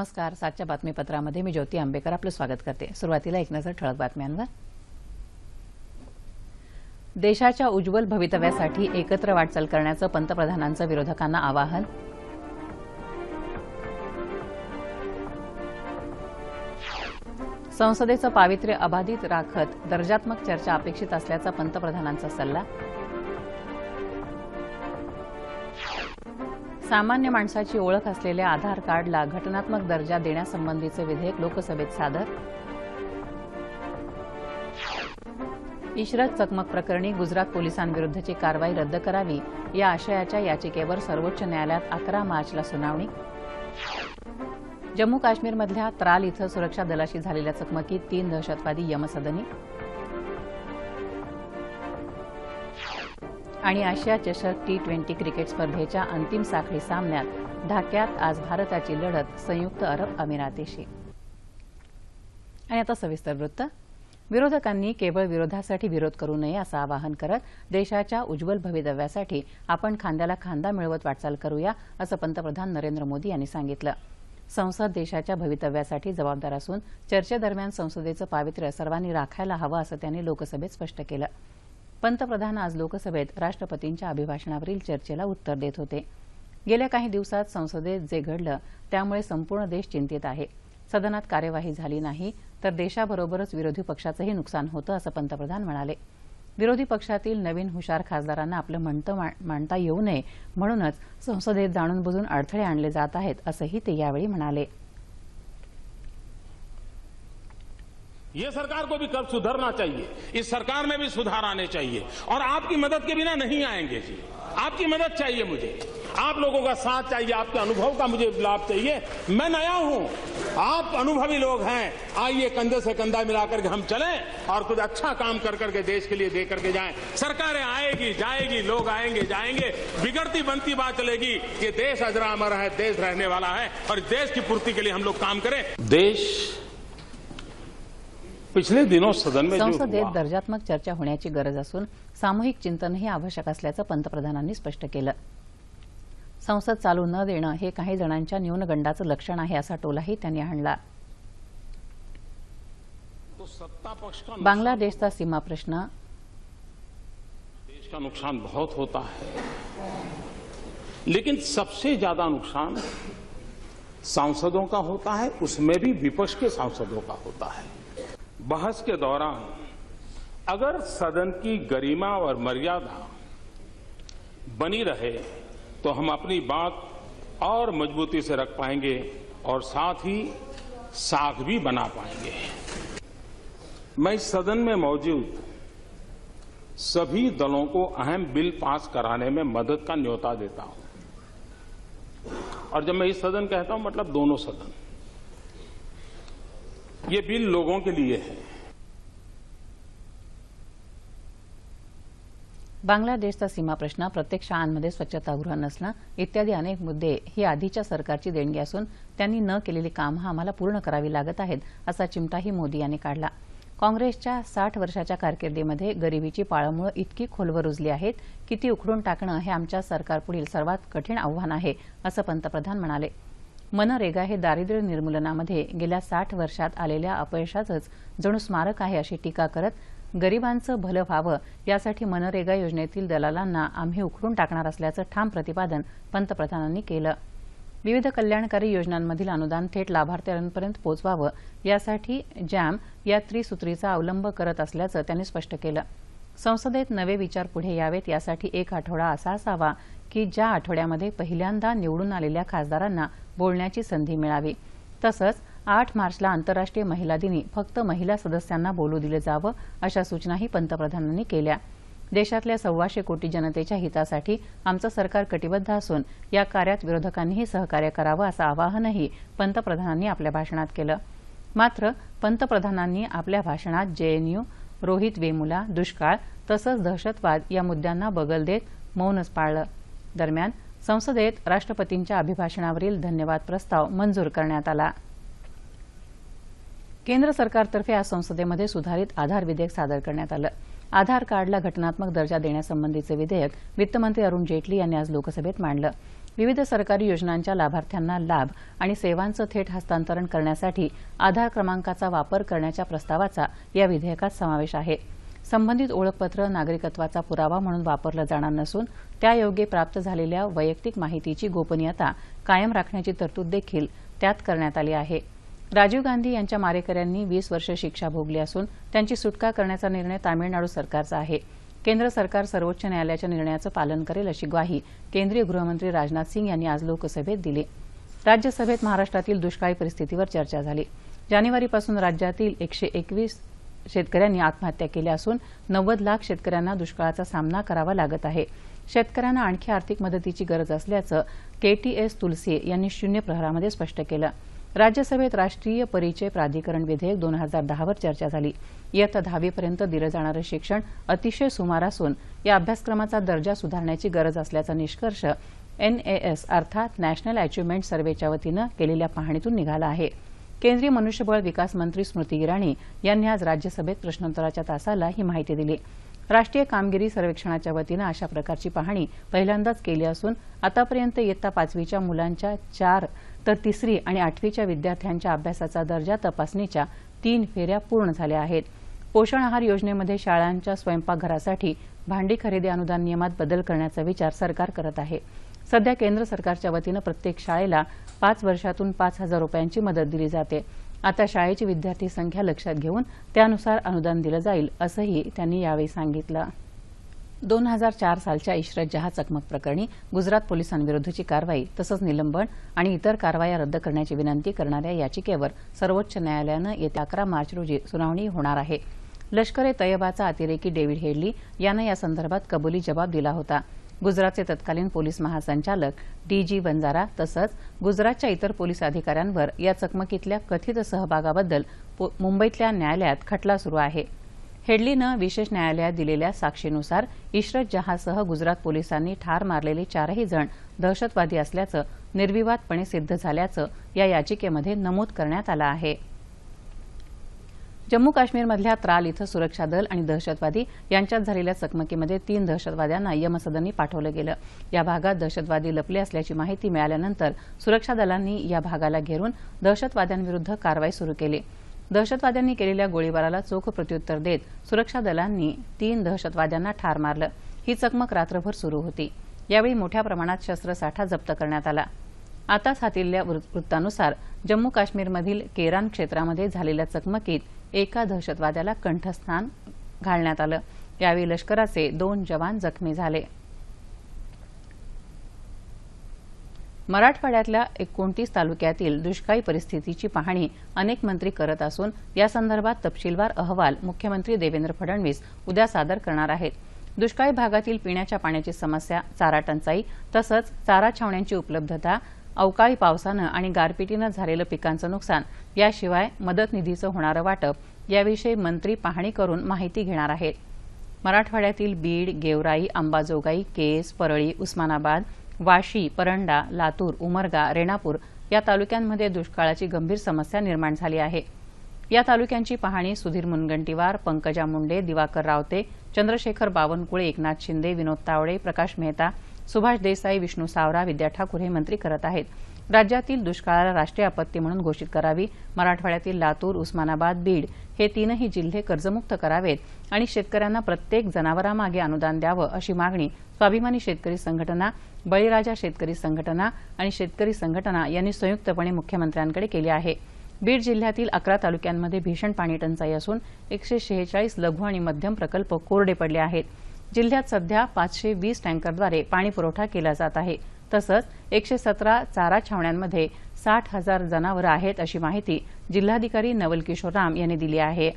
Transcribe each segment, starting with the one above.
नमस्कार. सातच्या बातमीपत्रामध्ये मी ज्योती आंबेकर आपलं स्वागत करते. सुरुवातीला एक नजर ठळक बातम्यांवर. देशाच्या उज्ज्वल भवितव्यासाठी एकत्र वाटचाल करण्याचं पंतप्रधानांचं विरोधकांना आवाहन. संसदेचं पावित्र्य अबाधित राखत दर्जात्मक चर्चा अपेक्षित असल्याचा पंतप्रधानांचा सल्ला. सामान्य माणसाची ओळख असलेल्या आधार कार्डला घटनात्मक दर्जा देण्यासंबंधीचे विधेयक लोकसभेत सादर. इशरत चकमक प्रकरणी गुजरात पोलिसांविरुद्धची कारवाई रद्द करावी या आशयाच्या याचिकेवर सर्वोच्च न्यायालयात अकरा मार्चला सुनावणी. जम्मू काश्मीरमधल्या त्राल इथं सुरक्षा दलाशी झालेल्या चकमकीत तीन दहशतवादी यमसदनी आणि आशिया चषक टी ट्वेंटी क्रिकेट स्पर्धेच्या अंतिम साखळी सामन्यात ढाक्यात आज भारताची लढत संयुक्त अरब अमिरातीशी. आणि आता सविस्तर वृत्त. विरोधकांनी केवळ विरोधासाठी विरोध करू नये असं आवाहन करत देशाच्या उज्ज्वल भवितव्यासाठी आपण खांद्याला खांदा मिळवत वाटचाल करूया असं पंतप्रधान नरेंद्र मोदी यांनी सांगितलं. संसद देशाच्या भवितव्यासाठी जबाबदार असून चर्चेदरम्यान संसदेचं पावित्र्य सर्वांनी राखायला हवं असं त्यांनी लोकसभेत स्पष्ट केलं. पंतप्रधान आज लोकसभेत राष्ट्रपतींच्या अभिभाषणावरील चर्चेला उत्तर देत होते. गेल्या काही दिवसात संसदेत जे घडलं त्यामुळे संपूर्ण देश चिंतित आहे. सदनात कार्यवाही झाली नाही तर देशाबरोबरच विरोधी पक्षाचंही नुकसान होतं असं पंतप्रधान म्हणाले. विरोधी पक्षातील नवीन हुशार खासदारांना आपलं म्हणतं मांडता येऊ नये म्हणूनच संसदेत जाणून बुजून अडथळे आणले जात आहेत असंही ते यावेळी म्हणाले. ये सरकार को भी कब सुधरना चाहिए? इस सरकार में भी सुधार आने चाहिए। और आपकी मदद के बिना नहीं आएँगे जी। आपकी मदद चाहिए मुझे। आप लोगों का साथ चाहिए, आपके अनुभव का मुझे लाभ चाहिए। मैं नया हूँ। आप अनुभवी लोग हैं। आइए कंधे से कंधा मिलाकर के हम चलें और कुछ अच्छा काम कर करके देश के लिए दे करके जाएँ। सरकारें आएगी, जाएगी, लोग आएँगे, जाएँगे। बिगड़ती बनती बात चलेगी ये देश अजरा अमर है, देश रहने वाला है और देश की पूर्ति के लिए हम लोग काम करें। देश पिछले दिनों सदन में संसदेत दर्जात्मक चर्चा होण्याची गरज असून सामूहिक चिंतनही आवश्यक असल्याचं पंतप्रधानांनी स्पष्ट केलं. संसद चालू न देणं हे काही जणांच्या न्यूनगंडाचं लक्षण आहे असा टोलाही त्यांनी का बांगलादेशचा सीमा प्रश्न. देश का नुकसान बहुत होता है। लेकिन सबसे ज्यादा नुकसान सांसदों का होता है उसमें भी विपक्ष के सांसदों का होता है। बहस के दौरान अगर सदन की गरिमा और मर्यादा बनी रहे तो हम अपनी बात और मजबूती से रख पाएँगे और साथ ही साख भी बना पाएँगे। मैं सदन में मौजूद सभी दलों को अहम बिल पास कराने में मदद का न्योता देता हूँ। और जब मैं इस सदन कहता हूँ मतलब दोनों सदन। ये बिल लोगों के लिए है। बांगलादेशचा सीमा प्रश्न प्रत्येक शाळांमध्ये स्वच्छतागृह नसणं इत्यादी अनेक मुद्दे ही आधीच्या सरकारची देणगी असून त्यांनी न केलेली कामं आम्हाला पूर्ण करावी लागत आहेत असा चिमटाही मोदी यांनी काढला. काँग्रेसच्या साठ वर्षाच्या कारकिर्दीमध्ये गरिबीची पाळंमुळं इतकी खोलवर रुजली आहेत की ती उखडून टाकणं हे आमच्या सरकारपुढील सर्वात कठीण आव्हान आहे असं पंतप्रधान म्हणाले. मनरेगा हे दारिद्र्य निर्मूलनामध्ये गेल्या साठ वर्षात आलेल्या अपयशाचंच जणू स्मारक आहे अशी टीका करत गरिबांचं भलं व्हावं यासाठी मनरेगा योजनेतील दलालांना आम्ही उखडून टाकणार असल्याचं ठाम प्रतिपादन पंतप्रधानांनी केलं. विविध कल्याणकारी योजनांमधील अनुदान थेट लाभार्थ्यांपर्यंत पोचवावं यासाठी जॅम या त्रिसूत्रीचा अवलंब करत असल्याचं त्यांनी स्पष्ट केलं. संसदेत नवे विचार पुढे यावेत यासाठी एक आठवडा असा असावा की ज्या आठवड्यामध्ये पहिल्यांदा निवडून आलेल्या खासदारांना बोलण्याची संधी मिळावी. तसंच आठ मार्चला आंतरराष्ट्रीय महिला दिनी फक्त महिला सदस्यांना बोलू दिलं जावं अशा सूचनाही पंतप्रधानांनी केल्या. देशातल्या सव्वाशे कोटी जनतेच्या हितासाठी आमचं सरकार कटिबद्ध असून या कार्यात विरोधकांनीही सहकार्य करावं असं आवाहनही पंतप्रधानांनी आपल्या भाषणात केलं. मात्र पंतप्रधानांनी आपल्या भाषणात जेएनयू रोहित वेमुला दुष्काळ तसंच दहशतवाद या मुद्द्यांना बगल देत मौनच पाळलं. दरम्यान संसदेत राष्ट्रपतींच्या अभिभाषणावरील धन्यवाद प्रस्ताव मंजूर करण्यात आला. केंद्र सरकारतर्फे आज संसदेमध्ये सुधारित आधार विधेयक सादर करण्यात आलं. आधार कार्डला घटनात्मक दर्जा देण्यासंबंधीचं विधेयक वित्तमंत्री अरुण जेटली यांनी आज लोकसभेत मांडलं. विविध सरकारी योजनांच्या लाभार्थ्यांना लाभ आणि सेवांचं थेट हस्तांतरण करण्यासाठी आधार क्रमांकाचा वापर करण्याच्या प्रस्तावाचा या विधेयकात समावेश आहे. संबंधित ओळखपत्र नागरिकत्वाचा पुरावा म्हणून वापरलं जाणार नसून त्यायोगे प्राप्त झालेल्या वैयक्तिक माहितीची गोपनीयता कायम राखण्याची तरतूद देखील त्यात करण्यात आली आहे. राजीव गांधी यांच्या मारेकऱ्यांनी वीस वर्ष शिक्षा भोगली असून त्यांची सुटका करण्याचा निर्णय तामिळनाडू सरकारचा आहे. केंद्र सरकार सर्वोच्च न्यायालयाच्या निर्णयाचं पालन करेल अशी ग्वाही केंद्रीय गृहमंत्री राजनाथ सिंग यांनी आज लोकसभेत दिली. राज्यसभेत महाराष्ट्रातील दुष्काळी परिस्थितीवर चर्चा झाली. जानेवारीपासून राज्यातील एकशे एकवीस शेतकऱ्यांनी आत्महत्या केल्या असून नव्वद लाख शेतकऱ्यांना दुष्काळाचा सामना करावा लागत आहे. शेतकऱ्यांना आणखी आर्थिक मदतीची गरज असल्याचं केटीएस तुलसी यांनी शून्य प्रहरामध्ये स्पष्ट केलं. राज्यसभेत राष्ट्रीय परिचय प्राधिकरण विधेयक दोन हजार दहावर चर्चा झाली. इयत्ता दहावीपर्यंत दिलं जाणारं शिक्षण अतिशय सुमार असून या अभ्यासक्रमाचा दर्जा सुधारण्याची गरज असल्याचा निष्कर्ष एनएएस अर्थात नॅशनल अचिव्हमेंट सर्व्हेच्या वतीनं केलेल्या पाहणीतून निघाला आहे. केंद्रीय मनुष्यबळ विकास मंत्री स्मृती इराणी यांनी आज राज्यसभेत प्रश्नोत्तराच्या तासाला ही माहिती दिली. राष्ट्रीय कामगिरी सर्वेक्षणाच्या वतीनं अशा प्रकारची पाहणी पहिल्यांदाच केली असून आतापर्यंत इयत्ता पाचवीच्या मुलांच्या चार तर तिसरी आणि आठवीच्या विद्यार्थ्यांच्या अभ्यासाचा दर्जा तपासणीच्या तीन फेऱ्या पूर्ण झाल्या आहेत. पोषण आहार योजनेमध्ये शाळांच्या स्वयंपाकघरासाठी भांडी खरेदी अनुदान नियमात बदल करण्याचा विचार सरकार करत आहे. सध्या केंद्र सरकारच्या वतीनं प्रत्येक शाळेला पाच वर्षातून पाच हजार रुपयांची मदत दिली जाते. आता शाळेची विद्यार्थी संख्या लक्षात घेऊन त्यानुसार अनुदान दिलं जाईल असंही त्यांनी यावेळी सांगितलं. दोन हजार चार सालच्या इशरत जहा चकमक प्रकरणी गुजरात पोलिसांविरुद्धची कारवाई तसंच निलंबन आणि इतर कारवाया रद्द करण्याची विनंती करणाऱ्या याचिकेवर सर्वोच्च न्यायालयानं येत्या अकरा मार्च रोजी सुनावणी होणार आहे. लष्कर ए तयबाचा अतिरेकी डेव्हिड हेडली यानं या संदर्भात कबुली जबाब दिला होता. गुजरातचे तत्कालीन पोलीस महासंचालक डी जी वंजारा तसंच गुजरातच्या इतर पोलीस अधिकाऱ्यांवर या चकमकीतल्या कथित सहभागाबद्दल मुंबईतल्या न्यायालयात खटला सुरू आहे. हेडलीनं विशेष न्यायालयात दिलेल्या साक्षीनुसार इशरत जहासह गुजरात पोलिसांनी ठार मारलेले चारही जण दहशतवादी असल्याचं निर्विवादपणे सिद्ध झाल्याचं या याचिकेमध्ये नमूद करण्यात आलं आहे. जम्मू काश्मीरमधल्या त्राल इथं सुरक्षा दल आणि दहशतवादी यांच्यात झालेल्या चकमकीमध्ये तीन दहशतवाद्यांना यमसदनी पाठवलं गेलं. या भागात दहशतवादी लपले असल्याची माहिती मिळाल्यानंतर सुरक्षा दलांनी या भागाला घेरून दहशतवाद्यांविरुद्ध कारवाई सुरू केली. दहशतवाद्यांनी केलेल्या गोळीबाराला चोख प्रत्युत्तर देत सुरक्षा दलांनी तीन दहशतवाद्यांना ठार मारलं. ही चकमक रात्रभर सुरू होती. यावेळी मोठ्या प्रमाणात शस्त्रसाठा जप्त करण्यात आला. आताच हातील्या वृत्तानुसार जम्मू काश्मीरमधील केरान क्षेत्रामध्ये झालेल्या चकमकीत एका दहशतवाद्याला कंठस्थान घालण्यात आलं. यावेळी लष्कराचे दोन जवान जखमी झाले. मराठवाड्यातल्या एकोणतीस तालुक्यातील दुष्काळी परिस्थितीची पाहणी अनेक मंत्री करत असून या संदर्भात तपशीलवार अहवाल मुख्यमंत्री देवेंद्र फडणवीस उद्या सादर करणार आहेत. दुष्काळी भागातील पिण्याच्या पाण्याची समस्या चारा टंचाई तसंच चारा छावण्यांची उपलब्धता अवकाळी पावसानं आणि गारपिटीनं झालेलं पिकांचं नुकसान याशिवाय मदत निधीचं होणारं वाटप याविषयी मंत्री पाहणी करून माहिती घेणार आहेत. मराठवाड्यातील बीड गेवराई अंबाजोगाई केस परळी उस्मानाबाद वाशी परंडा लातूर उमरगा रेणापूर या तालुक्यांमध्ये दुष्काळाची गंभीर समस्या निर्माण झाली आहे. या तालुक्यांची पाहणी सुधीर मुनगंटीवार पंकजा मुंडे दिवाकर रावते चंद्रशेखर बावनकुळे एकनाथ शिंदे विनोद तावडे प्रकाश मेहता सुभाष देसाई विष्णू सावरा विद्या ठाकूर हे मंत्री करत आहेत. राज्यातील दुष्काळाला राष्ट्रीय आपत्ती म्हणून घोषित करावी. मराठवाड्यातील लातूर उस्मानाबाद बीड हे तीनही जिल्हे कर्जमुक्त करावेत आणि शेतकऱ्यांना प्रत्येक जनावरामागे अनुदान द्यावं अशी मागणी स्वाभिमानी शेतकरी संघटना बळीराजा शेतकरी संघटना आणि शेतकरी संघटना यांनी संयुक्तपणे मुख्यमंत्र्यांकडे केली आहे. बीड जिल्ह्यातील अकरा तालुक्यांमध्ये भीषण पाणी टंचाई असून एकशे शेहेचाळीस लघु आणि मध्यम प्रकल्प कोरडे पडले आहेत. जिल्ह्यात सध्या पाचशे वीस टँकरद्वारे पाणीपुरवठा केला जात आहे. तसंच एकशे सतरा चारा छावण्यांमध्ये साठ हजार जनावरं आहेत अशी माहिती जिल्हाधिकारी नवल किशोर राम यांनी दिली आहे.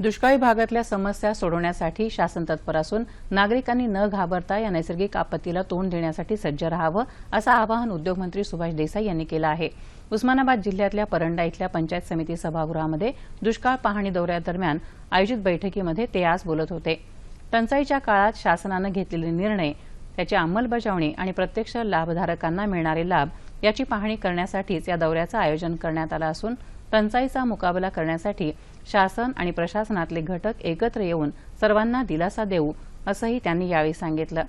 दुष्काळी भागातल्या समस्या सोडवण्यासाठी शासन तत्पर असून नागरिकांनी न घाबरता या नैसर्गिक आपत्तीला तोंड देण्यासाठी सज्ज राहावं असं आवाहन उद्योगमंत्री सुभाष देसाई यांनी केलं आहे. उस्मानाबाद जिल्ह्यातल्या परंडा इथल्या पंचायत समिती सभागृहामध्ये दुष्काळ पाहणी दौऱ्यादरम्यान आयोजित बैठकीमध्ये ते आज बोलत होते. टंचाईच्या काळात शासनानं घेतलेले निर्णय त्याची अंमलबजावणी आणि प्रत्यक्ष लाभधारकांना मिळणारे लाभ याची पाहणी करण्यासाठीच या दौऱ्याचं आयोजन करण्यात आलं असून टंचाईचा मुकाबला करण्यासाठी शासन आणि प्रशासनातले घटक एकत्र येऊन सर्वांना दिलासा देऊ असंही त्यांनी यावेळी सांगितलं.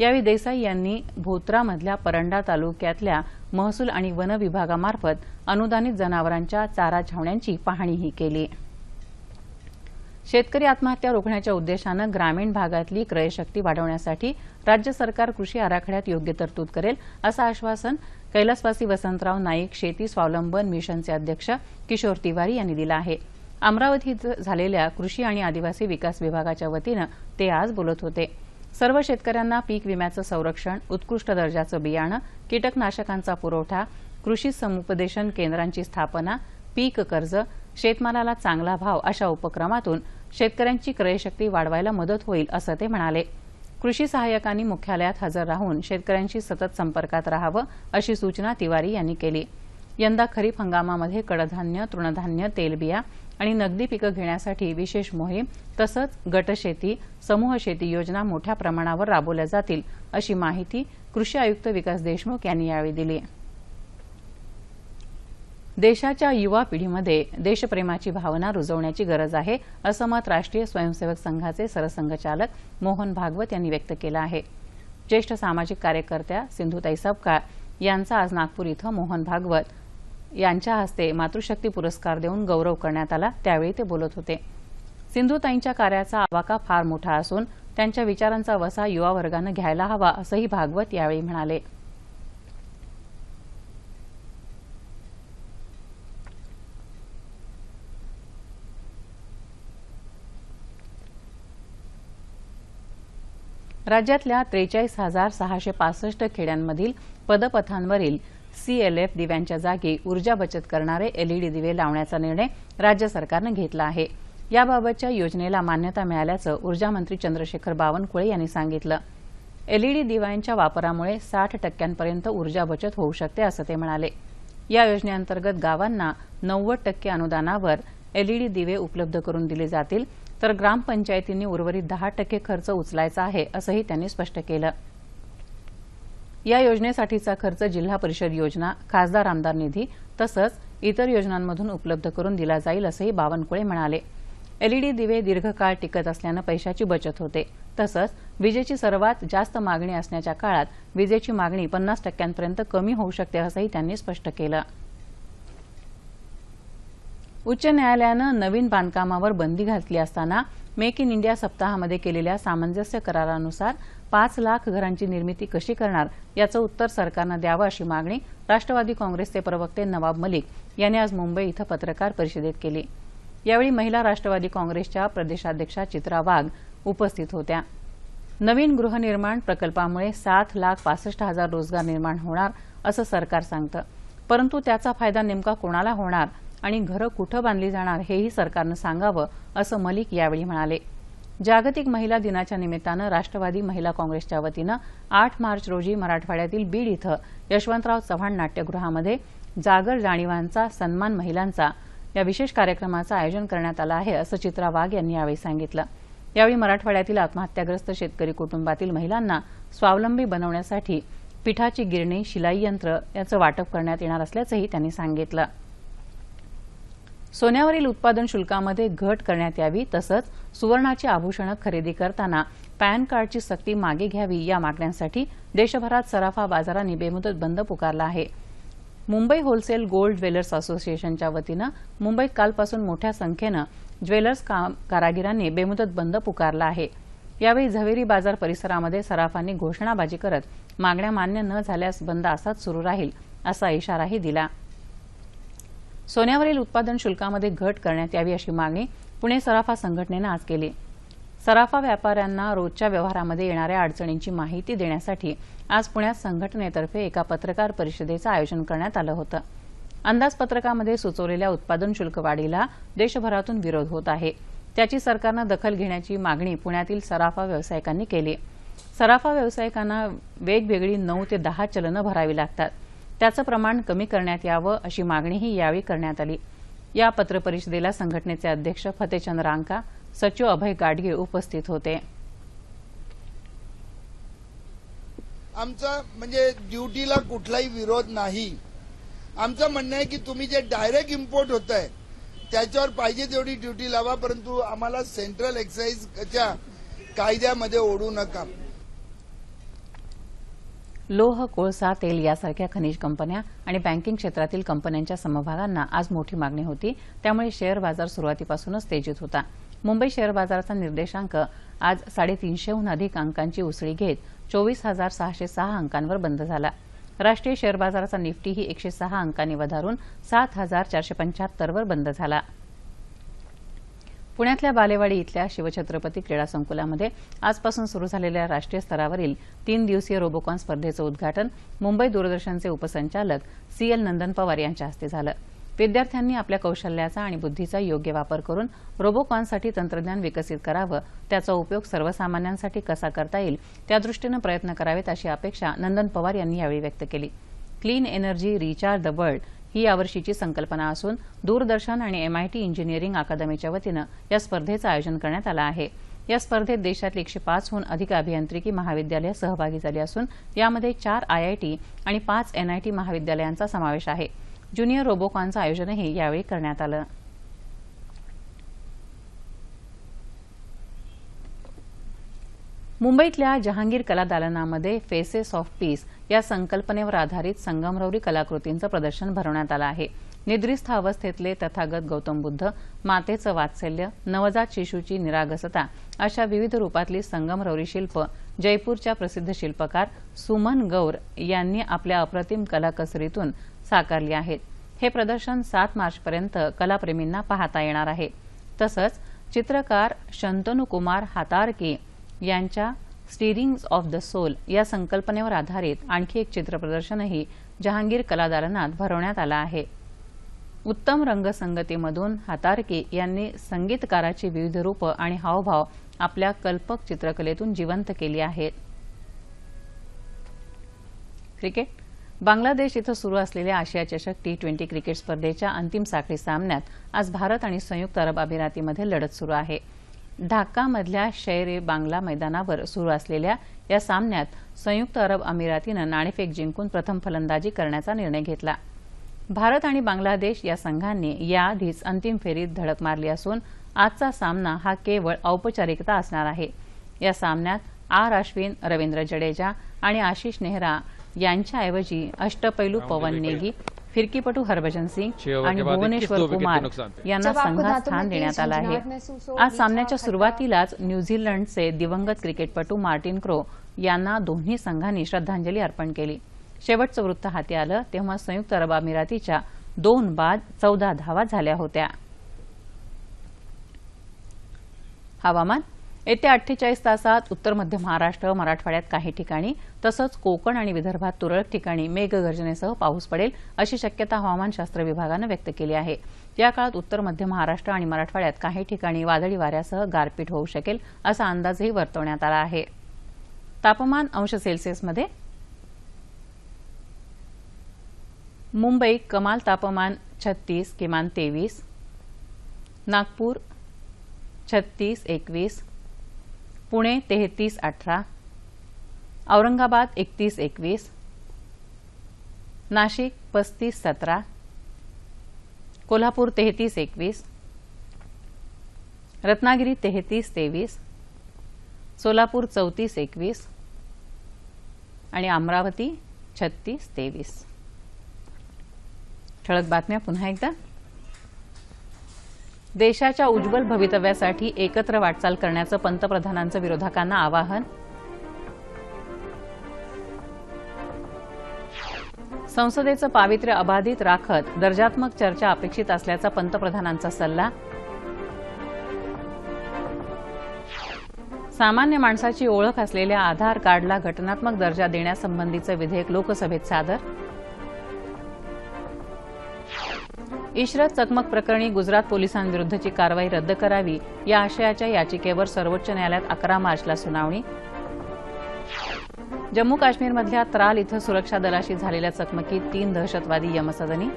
यावेळी देसाई यांनी भोत्रामधल्या परंडा तालुक्यातल्या महसूल आणि वन विभागामार्फत अनुदानित जनावरांच्या चारा छावण्यांची पाहणीही केली. शेतकरी आत्महत्या रोखण्याच्या उद्देशानं ग्रामीण भागातली क्रयशक्ती वाढवण्यासाठी राज्य सरकार कृषी आराखड्यात योग्य तरतूद करेल असं आश्वासन कैलासवासी वसंतराव नाईक शेती स्वावलंबन मिशनचे अध्यक्ष किशोर तिवारी यांनी दिलं आहे. अमरावतीत झालेल्या कृषी आणि आदिवासी विकास विभागाच्या वतीनं ते आज बोलत होते. सर्व शेतकऱ्यांना पीक विम्याचं संरक्षण उत्कृष्ट दर्जाचं बियाणं कीटकनाशकांचा पुरवठा कृषी समुपदेशन केंद्रांची स्थापना पीक कर्ज शेतमालाला चांगला भाव अशा उपक्रमातून शेतकऱ्यांची क्रयशक्ती वाढवायला मदत होईल असं ते म्हणाले. कृषी सहाय्यकांनी मुख्यालयात हजर राहून शेतकऱ्यांशी सतत संपर्कात राहावं अशी सूचना तिवारी यांनी केली. यंदा खरीप हंगामामध्ये कडधान्य तृणधान्य तेलबिया आणि नगदी पिकं घेण्यासाठी विशेष मोहीम तसंच गटशेती समूह शेती योजना मोठ्या प्रमाणावर राबवल्या जातील अशी माहिती कृषी आयुक्त विकास देशमुख यांनी यावेळी दिली. देशाच्या युवा पिढीमध्ये देशप्रेमाची भावना रुजवण्याची गरज आहे असं मत राष्ट्रीय स्वयंसेवक संघाचे सरसंघचालक मोहन भागवत यांनी व्यक्त केलं आहे. ज्येष्ठ सामाजिक कार्यकर्त्या सिंधुताई सपकाळ यांचा आज नागपूर इथं मोहन भागवत यांच्या हस्ते मातृशक्ती पुरस्कार देऊन गौरव करण्यात आला त्यावेळी ते बोलत होते. सिंधुताईंच्या कार्याचा आवाका फार मोठा असून त्यांच्या विचारांचा वसा युवा वर्गानं घ्यायला हवा असंही भागवत यावेळी म्हणाले. राज्यातल्या त्रेचाळीस हजार सहाशे पासष्ट खेड्यांमधील पदपथांवरील सीएलएफ दिव्यांच्या जागी ऊर्जा बचत करणारे एलईडी दिवे लावण्याचा निर्णय राज्य सरकारनं घेतला आहे. याबाबतच्या योजनेला मान्यता मिळाल्याचं ऊर्जामंत्री चंद्रशेखर बावनकुळे यांनी सांगितलं. एलईडी दिव्यांच्या वापरामुळे साठ टक्क्यांपर्यंत ऊर्जा बचत होऊ शकते असं ते म्हणाले. या योजनेअंतर्गत गावांना नव्वद टक्के अनुदानावर एलईडी दिवे उपलब्ध करून दिले जातील. तर ग्रामपंचायतींनी उर्वरित दहा टक्के खर्च उचलायचा आहे असंही त्यांनी स्पष्ट केलं. या योजनेसाठीचा खर्च जिल्हा परिषद योजना खासदार आमदार निधी तसंच इतर योजनांमधून उपलब्ध करून दिला जाईल असंही बावनकुळे म्हणाले. एलईडी दिवे दीर्घकाळ टिकत असल्यानं पैशाची बचत होते. तसंच विजेची सर्वात जास्त मागणी असण्याच्या काळात विजेची मागणी पन्नास टक्क्यांपर्यंत कमी होऊ शकते असंही त्यांनी स्पष्ट केलं. उच्च न्यायालयानं नवीन बांधकामावर बंदी घातली असताना मेक इन इंडिया सप्ताहामध्ये केलेल्या सामंजस्य करारानुसार पाच लाख घरांची निर्मिती कशी करणार याचं उत्तर सरकारनं द्यावं अशी मागणी राष्ट्रवादी काँग्रेसचे प्रवक्ते नवाब मलिक यांनी आज मुंबई इथं पत्रकार परिषदेत केली. यावेळी महिला राष्ट्रवादी काँग्रेसच्या प्रदेशाध्यक्षा चित्रा वाघ उपस्थित होत्या. नवीन गृहनिर्माण प्रकल्पामुळे सात लाख पासष्ट हजार रोजगार निर्माण होणार असं सरकार सांगतं. परंतु त्याचा फायदा नेमका कोणाला होणार आणि घरं कुठं बांधली जाणार हेही सरकारनं सांगावं असं मलिक यावेळी म्हणाले. जागतिक महिला दिनाच्या निमित्तानं राष्ट्रवादी महिला काँग्रेसच्या वतीनं आठ मार्च रोजी मराठवाड्यातील बीड इथं यशवंतराव चव्हाण नाट्यगृहामध्ये जागर जाणीवांचा सन्मान महिलांचा या विशेष कार्यक्रमाचं आयोजन करण्यात आलं आहे असं चित्रा वाघ यांनी यावेळी सांगितलं. यावेळी मराठवाड्यातील आत्महत्याग्रस्त शेतकरी कुटुंबातील महिलांना स्वावलंबी बनवण्यासाठी पिठाची गिरणी शिलाई यंत्र याचं वाटप करण्यात येणार असल्याचंही त्यांनी सांगितलं. सोन्यावरील उत्पादन शुल्कामध्ये घट करण्यात यावी तसंच सुवर्णाची आभूषणं खरेदी करताना पॅन कार्डची सक्ती मागे घ्यावी या मागण्यांसाठी देशभरात सराफा बाजारांनी बेमुदत बंद पुकारला आहे. मुंबई होलसेल गोल्ड ज्वेलर्स असोसिएशनच्या वतीनं मुंबईत कालपासून मोठ्या संख्येनं ज्वेलर्स कारागिरांनी बेमुदत बंद पुकारला आहे. यावेळी झवेरी बाजार परिसरामध्ये सराफांनी घोषणाबाजी करत मागण्या मान्य न झाल्यास बंद असाच सुरू राहील असा इशाराही दिला. सोन्यावरील उत्पादन शुल्कामध्ये घट करण्यात यावी अशी मागणी पुणे सराफा संघटनेनं आज केली. सराफा व्यापाऱ्यांना रोजच्या व्यवहारामध्ये येणाऱ्या अडचणींची माहिती देण्यासाठी आज पुण्यात संघटनेतर्फे एका पत्रकार परिषदेचं आयोजन करण्यात आलं होतं. अंदाजपत्रकामध्ये सुचवलेल्या उत्पादन शुल्क वाढीला देशभरातून विरोध होत आहे. त्याची सरकारनं दखल घेण्याची मागणी पुण्यातील सराफा व्यावसायिकांनी केली. सराफा व्यावसायिकांना वेगवेगळी नऊ ते दहा चलनं भरावी लागतात. त्याचं प्रमाण कमी करण्यात यावं अशी मागणीही यावेळी करण्यात आली. या पत्रपरिषदेला संघटनेचे अध्यक्ष फतेचंद रांका सचिव अभय गाडगे उपस्थित होते. आमचा म्हणजे ड्युटीला कुठलाही विरोध नाही. आमचं म्हणणं आहे की तुम्ही जे डायरेक्ट इम्पोर्ट होत आहे त्याच्यावर पाहिजे तेवढी ड्युटी लावा परंतु आम्हाला सेंट्रल एक्साईजच्या कायद्यामध्ये ओढू नका. लोह कोळसा तेल यासारख्या खनिज कंपन्या आणि बँकिंग क्षेत्रातील कंपन्यांच्या समभागांना आज मोठी मागणी होती. त्यामुळे शेअर बाजार सुरुवातीपासूनच तेजीत होता. मुंबई शेअर बाजाराचा निर्देशांक आज साडेतीनशेहून अधिक अंकांची उसळी घेत चोवीस हजार सहाशे सहा अंकांवर बंद झाला. राष्ट्रीय शेअर बाजाराचा निफ्टीही एकशे सहा अंकांनी वधारून सात हजार चारशे पंच्याहत्तरवर बंद झाला. पुण्यातल्या बालेवाडी इथल्या शिवछत्रपती क्रीडा संकुलामध्ये आजपासून सुरू झालेल्या राष्ट्रीय स्तरावरील तीन दिवसीय रोबोकॉन स्पर्धेचं उद्घाटन मुंबई दूरदर्शनचे उपसंचालक सी एल नंदन पवार यांच्या हस्ते झालं. विद्यार्थ्यांनी आपल्या कौशल्याचा आणि बुद्धीचा योग्य वापर करून रोबोकॉनसाठी तंत्रज्ञान विकसित करावं त्याचा उपयोग सर्वसामान्यांसाठी कसा करता येईल त्यादृष्टीनं प्रयत्न करावेत अशी अपेक्षा नंदन पवार यांनी यावेळी व्यक्त केली. Clean energy recharge the world ही यावर्षीची संकल्पना असून दूरदर्शन आणि एमआयटी इंजिनिअरिंग अकादमीच्या वतीनं या स्पर्धेचं आयोजन करण्यात आलं आहे. या स्पर्धेत देशातली एकशे पाचहून अधिक अभियांत्रिकी महाविद्यालयं सहभागी झाली असून यामध्ये चार आयआयटी आणि पाच एनआयटी महाविद्यालयांचा समावेश आहे. ज्युनियर रोबोकॉनचं आयोजनही यावेळी करण्यात आलं. मुंबईतल्या जहांगीर कला दालनामध्ये फेसेस ऑफ पीस या संकल्पनेवर आधारित संगमरवरी कलाकृतींचं प्रदर्शन भरवण्यात आलं आहे. निद्रिस्थ अवस्थेतले तथागत गौतम बुद्ध मातेचं वात्सल्य नवजात शिशूची निरागसता अशा विविध रूपातली संगमरवरी शिल्प जयपूरच्या प्रसिद्ध शिल्पकार सुमन गौर यांनी आपल्या अप्रतिम कलाकसरीतून साकारली आहेत. हे प्रदर्शन सात मार्चपर्यंत कलाप्रेमींना पाहता येणार आहे. तसंच चित्रकार शंतनू कुमार यांच्या स्टिरिंग ऑफ द सोल या संकल्पनेवर आधारित आणखी एक चित्रप्रदर्शनही जहांगीर कलादालनात भरवण्यात आलं आहे. उत्तम रंगसंगतीमधून हातारके यांनी संगीतकाराची विविध रूपं आणि हावभाव आपल्या कल्पक चित्रकलेतून जिवंत केली आहेत. क्रिकेट. बांगलादेश इथं सुरू असलेल्या आशिया चषक टी ट्वेंटी क्रिकेट स्पर्धेच्या अंतिम साखळी सामन्यात आज भारत आणि संयुक्त अरब अमिरातीमध्ये लढत सुरू आहे. ढाकामधल्या शैर ए बांगला मैदानावर सुरू असलेल्या या सामन्यात संयुक्त अरब अमिरातीनं नाणेफेक जिंकून प्रथम फलंदाजी करण्याचा निर्णय घेतला. भारत आणि बांगलादेश या संघांनी याआधीच अंतिम फेरीत धडक मारली असून आजचा सामना हा केवळ औपचारिकता असणार आहे. या सामन्यात आर अश्विन रवींद्र जडेजा आणि आशिष नेहरा यांच्याऐवजी अष्टपैलू पवन नेगी फिरकीपटू हरभजन सिंग आणि भुवनेश्वर 21 विकेट के कुमार. यांना संघात स्थान देण्यात आलं हो, आहे. आज सामन्याच्या सुरुवातीलाच न्यूझीलंडचे दिवंगत क्रिकेटपटू मार्टिन क्रो यांना दोन्ही संघांनी श्रद्धांजली अर्पण केली. शेवटचं वृत्त हाती आलं तेव्हा संयुक्त अरब अमिरातीच्या दोन बाद चौदा धावा झाल्या होत्या. हवामान? येत्या अठ्ठेचाळीस तासात उत्तर मध्य महाराष्ट्र मराठवाड्यात काही ठिकाणी तसंच कोकण आणि विदर्भात तुरळक ठिकाणी मेघगर्जनेसह पाऊस पडेल अशी शक्यता हवामानशास्त्र विभागानं व्यक्त केली आहे. या काळात उत्तर मध्य महाराष्ट्र आणि मराठवाड्यात काही ठिकाणी वादळी वाऱ्यासह गारपीट होऊ शकेल असा अंदाजही वर्तवण्यात आला आहे. तापमान अंश सेल्सिअसमध्ये मुंबई कमाल तापमान छत्तीस किमान तेवीस नागपूर छत्तीस एकवीस पुणे तेहतीस अठरा औरंगाबाद एकतीस एकवीस नाशिक पस्तीस सतरा कोल्हापूर तेहतीस एकवीस रत्नागिरी तेहतीस तेवीस सोलापूर चौतीस एकवीस आणि अमरावती छत्तीस तेवीस. ठळक बातम्या पुन्हा एकदा. देशाच्या उज्ज्वल भवितव्यासाठी एकत्र वाटचाल करण्याचं पंतप्रधानांचं विरोधकांना आवाहन. संसदेचं पावित्र्य अबाधित राखत दर्जात्मक चर्चा अपेक्षित असल्याचा पंतप्रधानांचा सल्ला. सामान्य माणसाची ओळख असलेल्या आधार कार्डला घटनात्मक दर्जा देण्यासंबंधीचं विधेयक लोकसभेत सादर. इशरत चकमक प्रकरणी गुजरात पोलिसांविरुद्धची कारवाई रद्द करावी या आशयाच्या याचिकेवर सर्वोच्च न्यायालयात अकरा मार्चला सुनावणी. जम्मू काश्मीरमधल्या त्राल इथं सुरक्षा दलाशी झालेल्या चकमकीत तीन दहशतवादी यमसदनी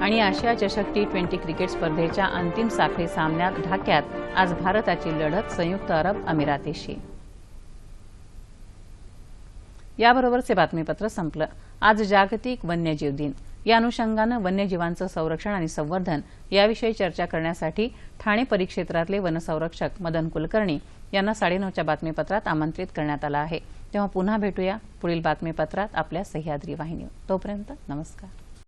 आणि आशिया चषक टी ट्वेंटी क्रिकेट स्पर्धेच्या अंतिम साखळी सामन्यात ढाक्यात आज भारताची लढत संयुक्त अरब अमिरातीशी. याबरोबरचे बातमीपत्र संपलं. आज जागतिक वन्यजीव दिन. या अनुषंगानं वन्यजीवांचं संरक्षण आणि संवर्धन याविषयी चर्चा करण्यासाठी ठाणे परिक्षेत्रातले वनसंरक्षक मदन कुलकर्णी यांना साडेनऊच्या बातमीपत्रात आमंत्रित करण्यात आलं आहे. तेव्हा पुन्हा भेटूया पुढील बातमीपत्रात आपल्या सह्याद्री वाहिनीवर. तोपर्यंत नमस्कार.